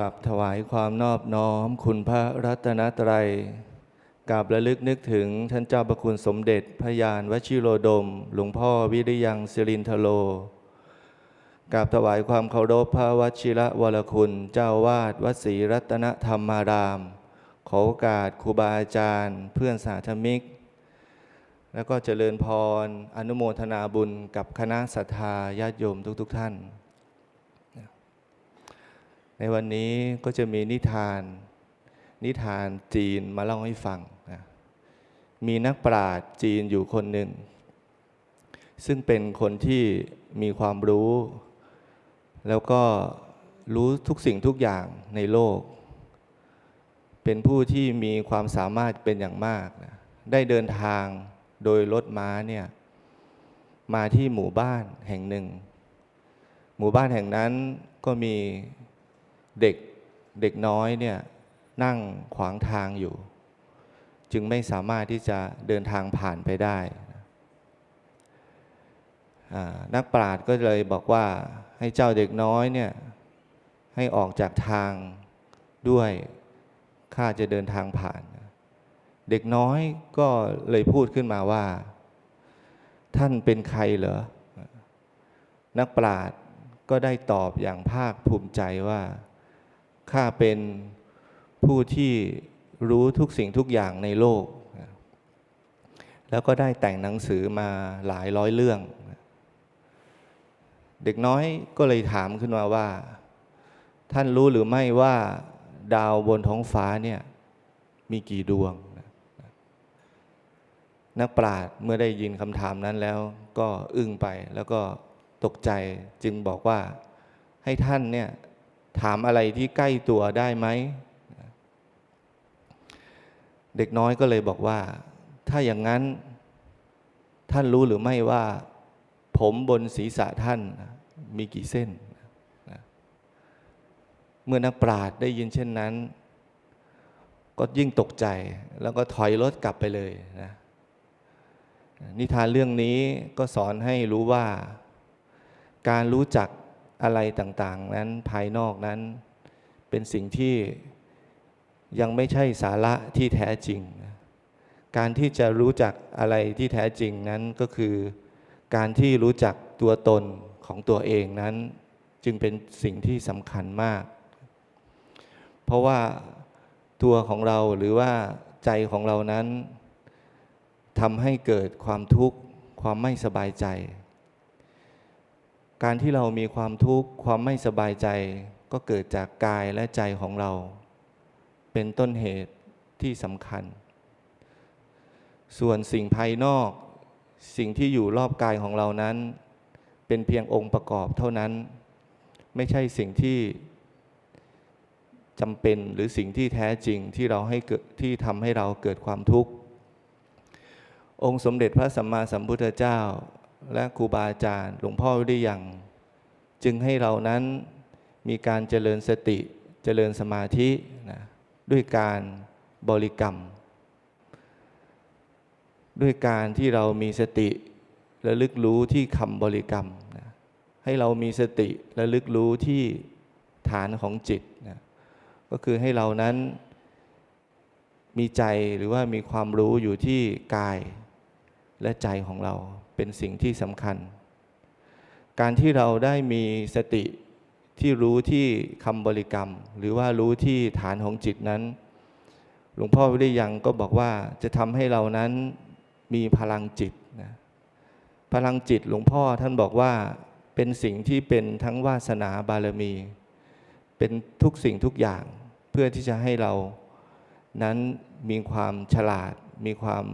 กราบถวายความนอบน้อมคุณพระรัตนตรัยกราบระลึกนึกถึงท่านเจ้าประคุณสมเด็จพระยานวชิโรดม หลวงพ่อวิริยังสิรินทโลกราบถวายความเคารพพระวชิระวรคุณ เจ้าวาดวัดศรีรัตนธรรมาราม ขอโอกาสครูบาอาจารย์ เพื่อนสาธมิก แล้วก็เจริญพร อนุโมทนาบุญกับคณะศรัทธาญาติโยมทุกๆท่าน ในวันนี้ก็จะมีนิทาน นิทานจีนมาเล่าให้ฟังนะมีนักปราชญ์จีนอยู่คนหนึ่ง ซึ่งเป็นคนที่มีความรู้ แล้วก็รู้ทุกสิ่งทุกอย่างในโลก เป็นผู้ที่มีความสามารถเป็นอย่างมากนะได้เดินทางโดยรถม้าเนี่ยมาที่หมู่บ้านแห่งหนึ่ง หมู่บ้านแห่งนั้นก็มี เด็กเด็กน้อยเนี่ยนั่งขวางทางอยู่ จึงไม่สามารถที่จะเดินทางผ่านไปได้ นักปราชญ์ก็เลยบอกว่าให้เจ้าเด็กน้อยเนี่ยให้ออกจากทางด้วยข้าจะเดินทางผ่าน เด็กน้อยก็เลยพูดขึ้นมาว่า ท่านเป็นใครเหรอ นักปราชญ์ก็ได้ตอบอย่างภาคภูมิใจว่า ข้าเป็นผู้ที่รู้ทุกสิ่งทุกอย่างในโลก แล้วก็ได้แต่งหนังสือมาหลายร้อยเรื่อง เด็กน้อยก็เลยถามขึ้นมาว่า ท่านรู้หรือไม่ว่าดาวบนท้องฟ้าเนี่ยมีกี่ดวง นักปราชญ์เมื่อได้ยินคำถามนั้นแล้วก็อึ้งไปแล้วก็ตกใจจึงบอกว่าให้ท่านเนี่ย ถามอะไรที่ใกล้ตัวได้ไหม เด็กน้อยก็เลยบอกว่า ถ้าอย่างนั้นท่านรู้หรือไม่ว่า ผมบนศีรษะท่านมีกี่เส้น เมื่อนักปราชญ์ได้ยินเช่นนั้น ก็ยิ่งตกใจ แล้วก็ถอยรถกลับไปเลยนะนิทานเรื่องนี้ก็สอนให้รู้ว่า การรู้จัก อะไรต่างๆ นั้นภายนอกนั้น เป็นสิ่งที่ยังไม่ใช่สาระที่แท้จริง การที่จะรู้จักอะไรที่แท้จริงนั้นก็คือ การที่รู้จักตัวตนของตัวเองนั้น จึงเป็นสิ่งที่สำคัญมาก เพราะว่าตัวของเราหรือว่าใจของเรานั้นทำให้เกิดความทุกข์ ความไม่สบายใจ การที่เรามีความทุกข์ความไม่สบายใจ ก็เกิดจากกายและใจของเรา เป็นต้นเหตุที่สำคัญ ส่วนสิ่งภายนอก สิ่งที่อยู่รอบกายของเรานั้น เป็นเพียงองค์ประกอบเท่านั้น ไม่ใช่สิ่งที่จำเป็นหรือสิ่งที่แท้จริงที่เราให้เกิดที่ทำให้เราเกิดความทุกข์ องค์สมเด็จพระสัมมาสัมพุทธเจ้า และครูบาอาจารย์ หลวงพ่อวิริยัง จึงให้เรานั้นมีการเจริญสติเจริญสมาธินะด้วยการบริกรรม ด้วยการที่เรามีสติระลึกรู้ที่คำบริกรรมนะให้เรามีสติระลึกรู้ที่ฐานของจิตนะก็คือให้เรานั้นมีใจหรือว่ามีความรู้อยู่ที่กาย และใจของเราเป็นสิ่งที่สำคัญ การที่เราได้มีสติที่รู้ที่คำบริกรรม หรือว่ารู้ที่ฐานของจิตนั้น หลวงพ่อวิริยังก็บอกว่าจะทำให้เรานั้นมีพลังจิตนะพลังจิตหลวงพ่อท่านบอกว่าเป็นสิ่งที่เป็นทั้งวาสนาบารมี เป็นทุกสิ่งทุกอย่างเพื่อที่จะให้เรานั้นมีความฉลาด มีความ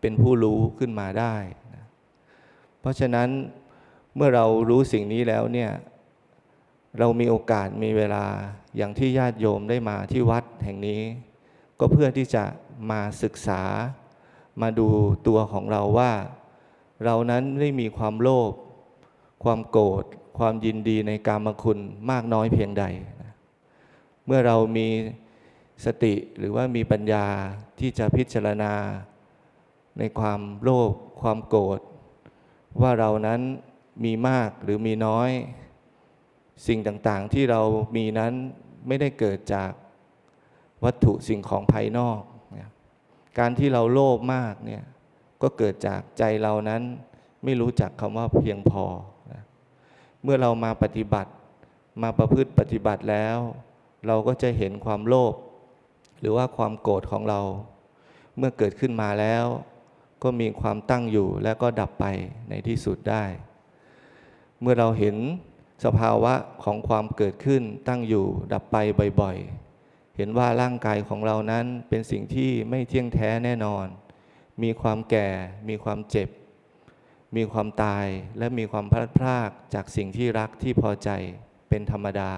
เป็นผู้รู้ขึ้นมาได้นะเพราะฉะนั้นเมื่อเรารู้สิ่งนี้แล้วเนี่ยเรามีโอกาสมีเวลาอย่างที่ญาติโยมได้มาที่วัดแห่งนี้ ก็เพื่อที่จะมาศึกษา มาดูตัวของเราว่า เรานั้นได้มีความโลภความโกรธความยินดีในกามคุณมากน้อยเพียงใดนะเมื่อเรามีสติหรือว่ามีปัญญาที่จะพิจารณา ในความโลภความโกรธว่าเรานั้นมีมากหรือมีน้อย สิ่งต่างๆที่เรามีนั้นไม่ได้เกิดจากวัตถุสิ่งของภายนอก การที่เราโลภมากเนี่ยก็เกิดจากใจเรานั้นไม่รู้จักคำว่าเพียงพอ เมื่อเรามาปฏิบัติมาประพฤติปฏิบัติแล้ว เราก็จะเห็นความโลภหรือว่าความโกรธของเรา เมื่อเกิดขึ้นมาแล้ว ก็มีความตั้งอยู่และก็ดับไปในที่สุดได้ เมื่อเราเห็นสภาวะของความเกิดขึ้นตั้งอยู่ดับไปบ่อยๆ เห็นว่าร่างกายของเรานั้นเป็นสิ่งที่ไม่เที่ยงแท้แน่นอน มีความแก่ มีความเจ็บ มีความตายและมีความพลัดพรากจากสิ่งที่รักที่พอใจเป็นธรรมดา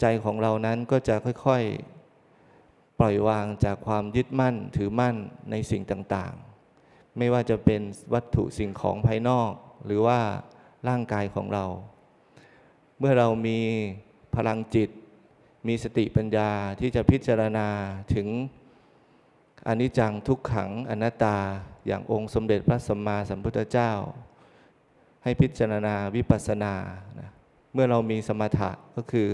ใจของเรานั้นก็จะค่อยๆ ปล่อยวางจากความยึดมั่นถือมั่นในสิ่งต่างๆ ไม่ว่าจะเป็นวัตถุสิ่งของภายนอก หรือว่าร่างกายของเรา เมื่อเรามีพลังจิต มีสติปัญญาที่จะพิจารณาถึงอนิจจังทุกขังอนัตตาอย่างองค์สมเด็จพระสัมมาสัมพุทธเจ้า ให้พิจารณาวิปัสสนานะเมื่อเรามีสมถะก็คือ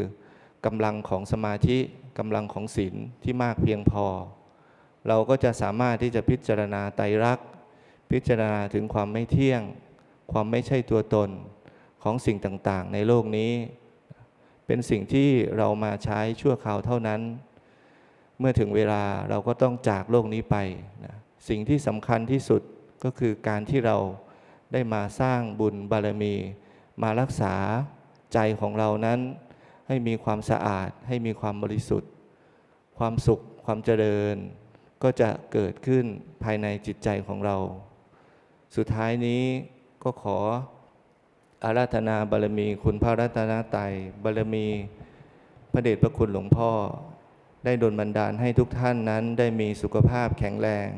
กำลังของสมาธิกำลังของศีลที่มากเพียงพอ เราก็จะสามารถที่จะพิจารณาไตรลักษณ์ พิจารณาถึงความไม่เที่ยง ความไม่ใช่ตัวตนของสิ่งต่างๆ ในโลกนี้ เป็นสิ่งที่เรามาใช้ชั่วคราวเท่านั้น เมื่อถึงเวลาเราก็ต้องจากโลกนี้ไปนะสิ่งที่สำคัญที่สุดก็คือการที่เราได้มาสร้างบุญบารมี มารักษาใจของเรานั้น ให้มีความสะอาด ให้มีความบริสุทธิ์ ความสุขความเจริญ ก็จะเกิดขึ้นภายในจิตใจของเรา สุดท้ายนี้ก็ขออาราธนาบารมีคุณพระรัตนตรัยบารมีพระเดชพระคุณหลวงพ่อ ได้ดลบันดาลให้ทุกท่านนั้นได้มีสุขภาพแข็งแรง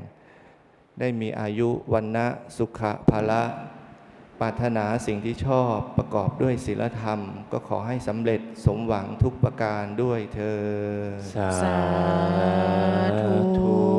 ได้มีอายุวันนะสุขะภาละปรารถนาสิ่งที่ชอบประกอบด้วยศีลธรรม ก็ขอให้สำเร็จสมหวังทุกประการด้วยเธอ สาธุ